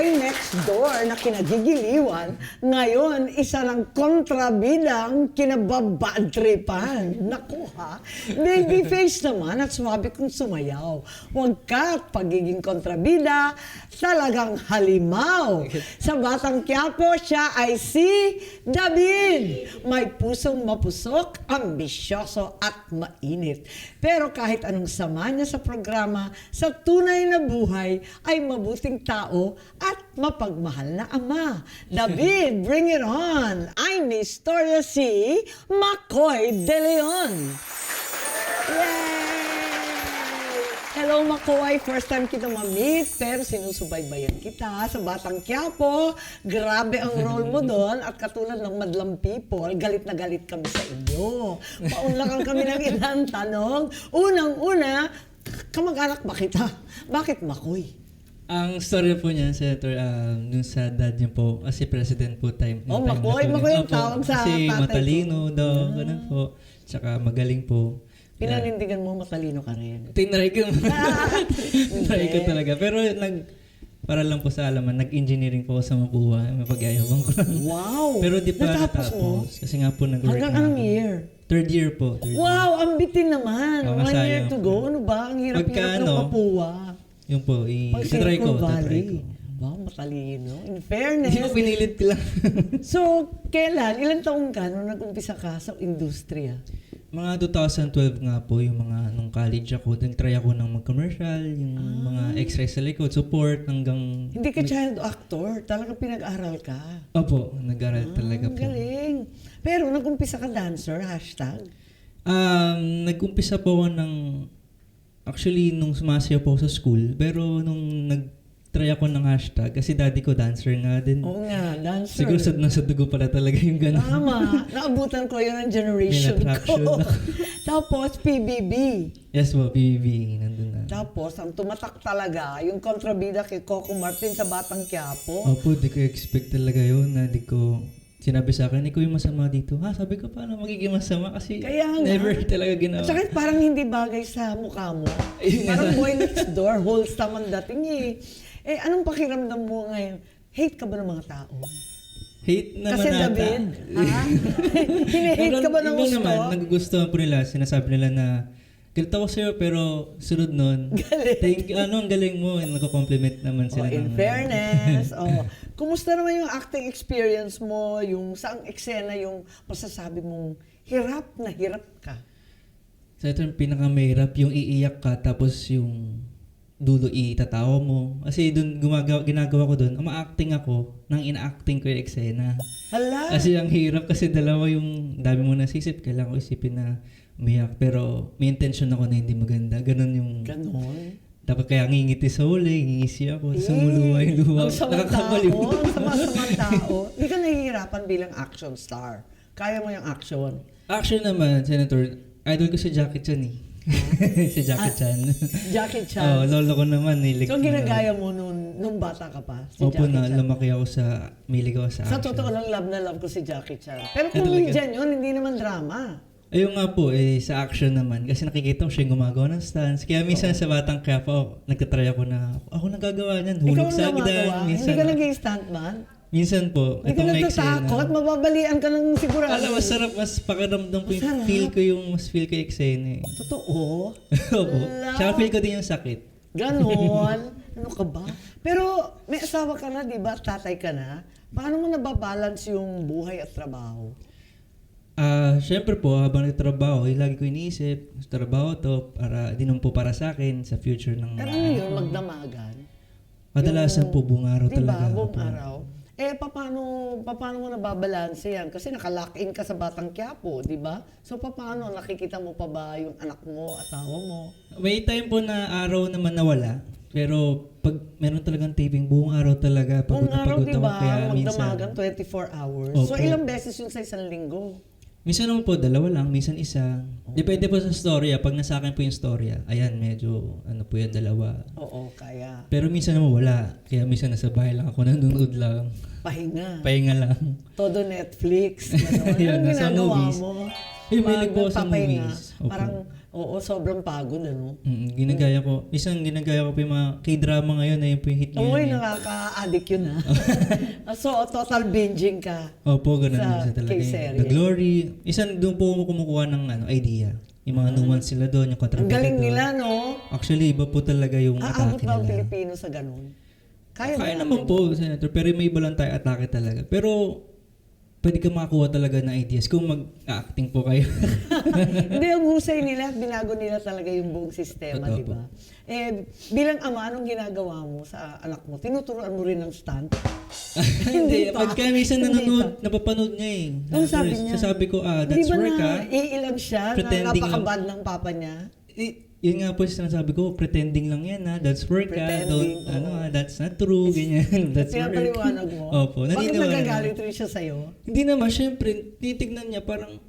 boy next door na kinagigiliwan, ngayon isa ng kontrabidang kinababadtripan. Naku ha, baby face naman at swabe kong sumayaw. Huwag ka at pagiging kontrabida, talagang halimaw. Sa Batang Quiapo, siya ay si David. May pusong mapusok, ambisyoso at mainit. Pero kahit anong sama niya sa programa, sa tunay na buhay ay mabuting tao at mapagmahal na ama. David, bring it on! I'm Historia si Makoy De Leon. Yay! Hello, Makoy. First time kita ma-meet, pero sinusubaybayan kita sa Batang Quiapo. Grabe ang role mo doon. At katulad ng Madlang People, galit na galit kami sa inyo. Paunlakan kami ng ilang tanong. Unang-una, kamag-anak ba kita? Bakit Makoy? Ang story po niya, Senator, um, dun sa dad niya po, kasi president po time. Oh, time na Makoy, po. Makoy ang Opo, tawag sa Kasi tatay matalino daw, ganun po. Tsaka magaling po. Pinanindigan mo, matalino ka rin. tinry ko. tinry ko talaga. Pero nag, para lang po sa alaman, nag-engineering po ako sa Mapua. Mapag-ayabang ko lang. Wow! Pero di pa Natapos mo? natapos. Kasi nga po nag-work Hanggang na anong ako. year? Third year po. Third year. Wow, ang bitin naman. Oo, One year to go. Ano ba? Ang hirap-hirap Pagka ng ano, Papua. Yun po, i- Pag tatry ko, Valley. ko. Wow, matalino. In Hindi ko fairness. pinilit ko lang. so, kailan? Ilang taong ka nung nag-umpisa ka sa industriya? Mga 2012 nga po, yung mga nung college ako, nag-try ako ng mag-commercial, yung mga extra sa likod, support hanggang... Hindi ka child actor. Talagang pinag-aral ka. Opo, nag-aral talaga Ang po. galing. Pero nag-umpisa ka dancer, hashtag. Um, nag-umpisa po ako ng... Actually, nung sumasayaw po sa school, pero nung nag-try ako ng hashtag, kasi daddy ko dancer nga din. Oo nga, dancer. Siguro sa, nasa dugo pala talaga yung gano'n. Tama. Naabutan ko yun ang generation May ko. ako. Tapos, PBB. Yes po, PBB, nandun na. Tapos, ang tumatak talaga, yung kontrabida kay Coco Martin sa Batang Quiapo. Opo, di ko expect talaga yun na di ko sinabi sa akin, ikaw yung masama dito. Ha, sabi ko, paano magiging masama? Kasi Kaya nga. never talaga ginawa. At saka parang hindi bagay sa mukha mo. Parang boy next door, wholesome ang dating eh. Eh, anong pakiramdam mo ngayon? Hate ka ba ng mga tao? Hate naman Kasi ata. David, ha? Hine-hate ka ba ng gusto? naman, nagugustuhan po nila, sinasabi nila na, galit ako sa'yo, pero sunod nun, Galit. thank you, ano, ang galing mo, nagko-compliment naman Oh, sila. in ng- fairness, oh, kumusta naman yung acting experience mo, yung saang eksena yung masasabi mong hirap na hirap ka? Sa ito yung pinakamahirap, yung iiyak ka, tapos yung dulo itatawa mo. Kasi dun gumagawa, ginagawa ko dun, uma-acting ako nang ina-acting ko yung eksena. Hala, Kasi ang hirap kasi dalawa yung dami mo nasisip. Kailangan ko isipin na umiyak. Pero may intention ako na hindi maganda. Ganon yung... ganon. Dapat kaya ngingiti sa huli, ngingisi ako. Eh, Sumuluwa yung luha. Ang samang tao, ang sama-samang tao. Hindi ka nahihirapan bilang action star. Kaya mo yung action. Action naman, Senator. Idol ko si Jackie Chan eh. si Jackie Chan. Jackie oh, Chan. lolo ko naman. Nilig so, ginagaya mo nung, nung bata ka pa, si Opo Jackie na, Chan. lumaki ako sa, milig ako sa Sa action. totoo lang, love na love ko si Jackie Chan. Pero Ah, comedian yun, hindi naman drama. Ayun nga po, eh, sa action naman. Kasi nakikita ko siya yung gumagawa ng stunts. Kaya minsan sa Batang Quiapo, nagtatry ako na, ako nagagawa niyan. Hulog sa agdan. Minsan, Hindi ka naging stuntman. minsan po, Hindi ka itong natatakot. eksena. Mababalian ka ng sigurado. Alam, masarap, mas pakiramdam ko yung Masarap. feel ko yung, mas feel ko yung eksena eh. Totoo. Opo. Tsaka feel ko din yung sakit. Ganon. ano ka ba? Pero may asawa ka na, di ba? Tatay ka na. Paano mo nababalance yung buhay at trabaho? Ah, syempre po, habang nagtrabaho, eh, lagi ko iniisip, trabaho to, para, di naman po para sa akin, sa future ng... Pero ano yun, magdamagan? Kadalasan po, buong araw Di ba? talaga. Buong Opo. araw. Eh, paano, paano mo nababalance yan? Kasi nakalock in ka sa Batang Quiapo, di ba? So, paano? Nakikita mo pa ba yung anak mo, asawa mo? May time po na araw naman nawala. Pero pag meron talagang taping, buong araw talaga. Buong Pagod na araw, pagod di ako. ba? Kaya minsan, Magdamagan 24 hours. So, Opo. ilang beses yun sa isang linggo? Minsan naman po, dalawa lang, minsan isa. Depende po sa storya. Pag nasa akin po yung storya, ayan, medyo, ano po yan, dalawa. Oo, kaya. Pero minsan naman wala. Kaya minsan nasa bahay lang ako, nanonood lang. Pahinga. Pahinga lang. Todo Netflix. Gano'n. Yun, ginagawa movies. mo? Yung mahilig po sa movies. Opo. Parang Oo, sobrang pagod, ano? Mm, ginagaya ko. Isang ginagaya ko pa yung mga k-drama ngayon na yung po yung hit Oo, ngayon. eh. nakaka-addict yun, ha? so, total binging ka. Opo, ganun Sa din siya talaga. K-serye. eh. The Glory. Isang doon po ako kumukuha ng ano, idea. Yung mga nuance sila doon, yung Ang kontrabida galing doon. nila, no? Actually, iba po talaga yung Aabot atake ba ang nila. Pilipino sa ganun? Kaya, Kaya ba naman po, Senator. Pero may iba lang tayo atake talaga. Pero, pwede ka makakuha talaga ng ideas kung mag-acting po kayo. Hindi, ang husay nila binago nila talaga yung buong sistema, di ba? Eh, bilang ama, anong ginagawa mo sa anak mo? Tinuturuan mo rin ng stunt? Hindi, pa. pagka minsan nanonood, napapanood niya eh. Ano sabi niya? Sasabi ko, ah, Di that's ba work na ah. iilang siya na napakabad ng papa niya? Eh, yun nga po yung sinasabi ko, pretending lang yan ha. That's work ha. Don't, oo. ano ha, that's not true, ganyan. that's work. Pinapaliwanag mo? Opo, Bakit naniniwala. nagagalit rin siya sa'yo? Hindi naman, syempre, titignan niya parang,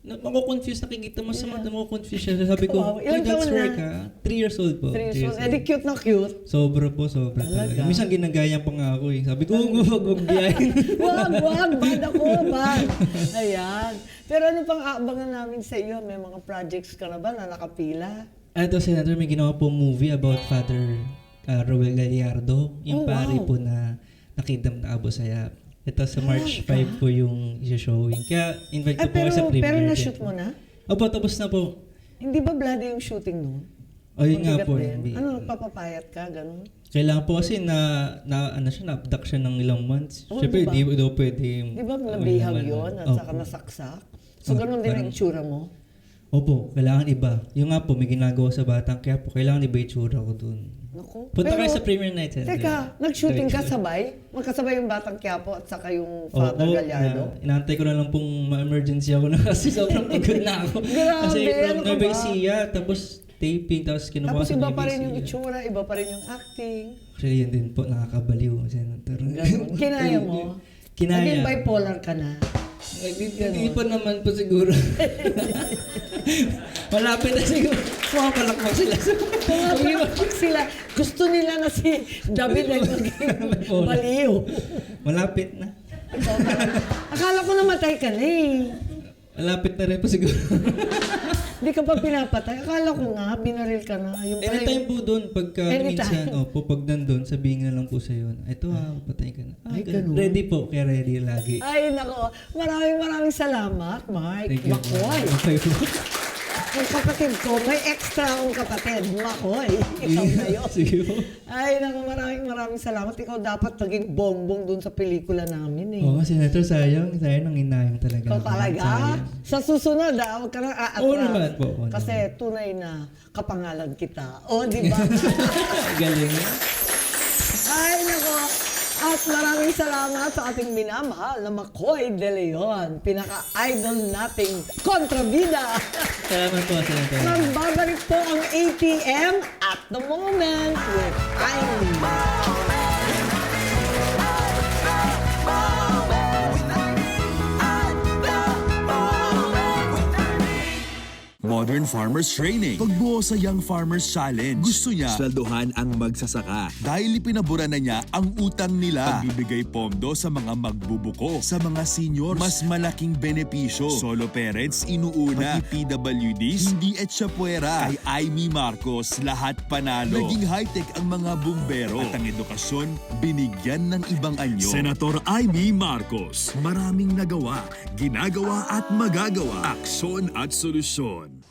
na, mako-confuse, nakikita mo sa mata, mako-confuse siya. Sabi ko, Wow, ilang "Uy, that's taon na?" work ha. Three years old po. Three years old. Eh, di cute na cute. Sobra po, sobra Talaga? talaga. Minsan ginagaya pa nga ako eh. Sabi ko, huwag, huwag, huwag biyahin. wag, wag, bad ako, bad. Ayan. Pero ano pang aabangan namin sa iyo? May mga projects ka na ba na nakapila? Ito, Senator, may ginawa po movie about Father uh, Roel Gallardo. Yung Oh, pari wow. po na nakidam na Abu Sayyaf. Ito sa March Talaga? 5 po yung isa-showing. Kaya invite ko Ah, po pero, sa premiere. pero na-shoot mo na? Opo, tapos na po. Hindi ba bloody yung shooting noon? O yun nga po. hindi. Ano, nagpapapayat ka, ganun? Kailangan po kasi na, na ano siya, na-abduct siya ng ilang months. Oh, Siyempre, di ba? di daw pwede. Di ba may nabihag yun at saka nasaksak? So, Oh, ganun din ang itsura mo? Opo, kailangan iba. Yung nga po, may ginagawa sa batang kaya po, kailangan iba yung tsura ko dun. Naku. Punta Pero, kayo sa premiere night, Senator. Teka, nag-shooting ka sabay? Magkasabay yung Batang Quiapo at saka yung Father oo, Gallardo? na- inaantay ko na lang pong ma-emergency ako na kasi sobrang pagod na ako. Grabe, kasi from ano ka Nueva ba? Ecija, tapos taping, tapos kinuha Tapos sa iba Nueva pa rin yung Ecija. itsura, iba pa rin yung acting. Actually, yun din po, nakakabaliw, Senator. Ganun. Kinaya mo? Kinaya. Naging bipolar ka na. Hindi, hindi pa naman po siguro. Malapit na siguro. Pumapalakpak sila. Pumapalakpak sila. Gusto nila na si David ay maging Bipolar. baliw. Malapit na. Akala ko namatay ka na eh. Malapit na rin po siguro. Hindi ka pa pinapatay. Akala ko nga, binaril ka na. Yung pala Anytime po doon, pagka Anytime. minsan, opo, pag nandun, sabihin na lang po sa'yo, ito ha, patay ka na. Ay, ganun. ganun. Ready po, kaya ready lagi. Ay, nako. Maraming maraming salamat, Mark. Thank you. po. Makoy. Okay po. Yung kapatid ko, may extra akong kapatid. Makoy. Ikaw na yun. Sige po. Ay, naku, maraming maraming salamat. Ikaw dapat naging bongbong dun sa pelikula namin eh. Oo, Senator, sayang. Sayang nang inayang talaga. Ikaw ako. talaga? Sayang. Sa susunod, ah, huwag ka na aatras. Oo naman po, oo Kasi tunay na kapangalan kita. O, di ba? Galing. Ay, nako. At maraming salamat sa ating minamahal na Makoy De Leon, pinaka-idol nating kontrabida. Salamat po, Senator. Magbabalik po ang ATM at the moment with Ivy. Modern Farmers Training. Pagbuo sa Young Farmers Challenge. Gusto niya Sweldohan ang magsasaka. dahil ipinabura na niya ang utang nila. Pagbibigay pondo sa mga magbubuko. Sa mga seniors, mas malaking benepisyo. Solo parents, inuuna. Pati PWDs, hindi etsyapwera. Kay Aimee Marcos, lahat panalo. Naging high-tech ang mga bumbero. At ang edukasyon, binigyan ng ibang anyo. Senator Amy Marcos, maraming nagawa, ginagawa at magagawa. Aksyon at solusyon.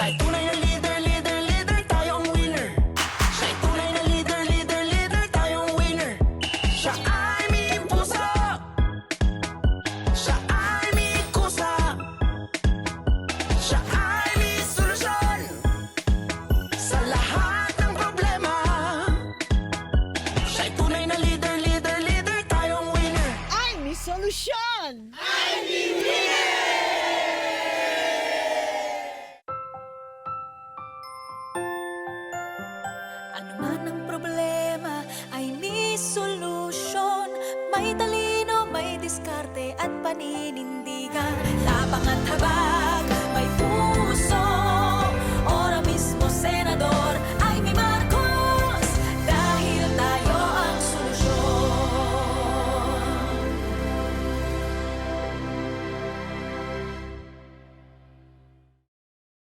Siya'y tunay na leader, leader, leader, tayo winner. Siya'y tunay na leader, leader, leader, tayo winner. Siya ay may puso. Siya ay may kusa. Siya ay may solusyon. Sa lahat problema. Siya'y tunay na leader, leader, leader, tayo winner. Ay, may solusyon! Paninindigan. Tapang at puso